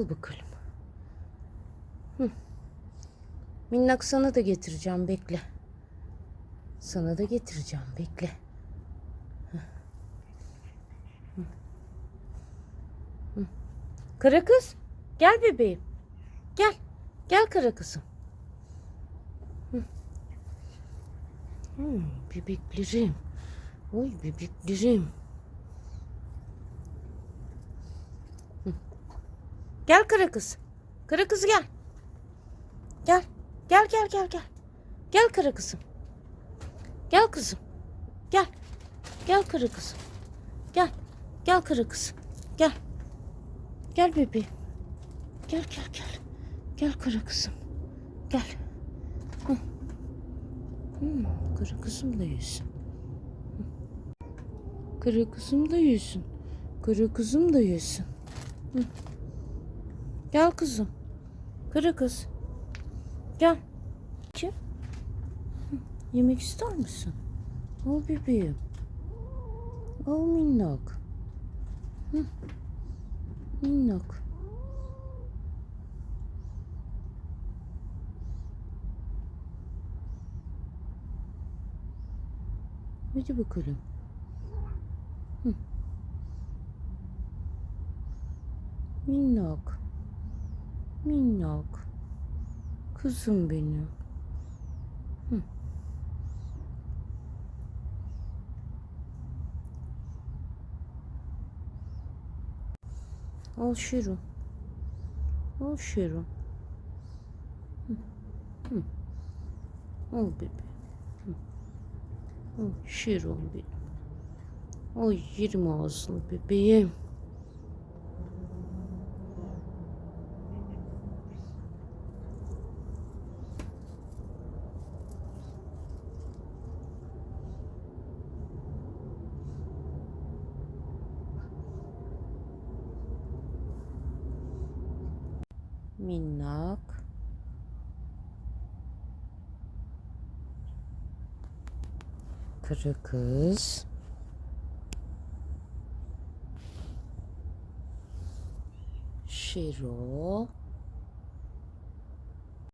Al bakalım. Hı. Minnak sana da getireceğim bekle. Sana da getireceğim bekle. Kara kız gel bebeğim. Gel. Gel kara kızım. Hı. Hı, bebeklerim. Oy bebeklerim. Hı. Gel kara kız. Kara kız gel. Gel. Gel gel gel gel. Gel kara kızım. Gel kızım. Gel. Gel kara kızım. Gel. Gel kara kızım. Gel. Gel bebeğim. Gel gel gel. Gel kara kızım. Gel. Hmm, kara kızım da yüzsün. Kara kızım da yüzsün. Kara kızım da yüzsün. Hı. Gel kızım. Kara kız. Gel. Kim? Yemek ister misin? Al bebeğim. Al minnak. Hı. Minnak. Hadi bakalım. Hı. Minnak. Minnak. Kızım benim. Hı. Al Şiru. Al Şiru. Hı. Hı. Al bebeğim. Hı. Al Şiru benim. Ay yerim ağzını bebeğim. Minnak. Kara kız. Şiro.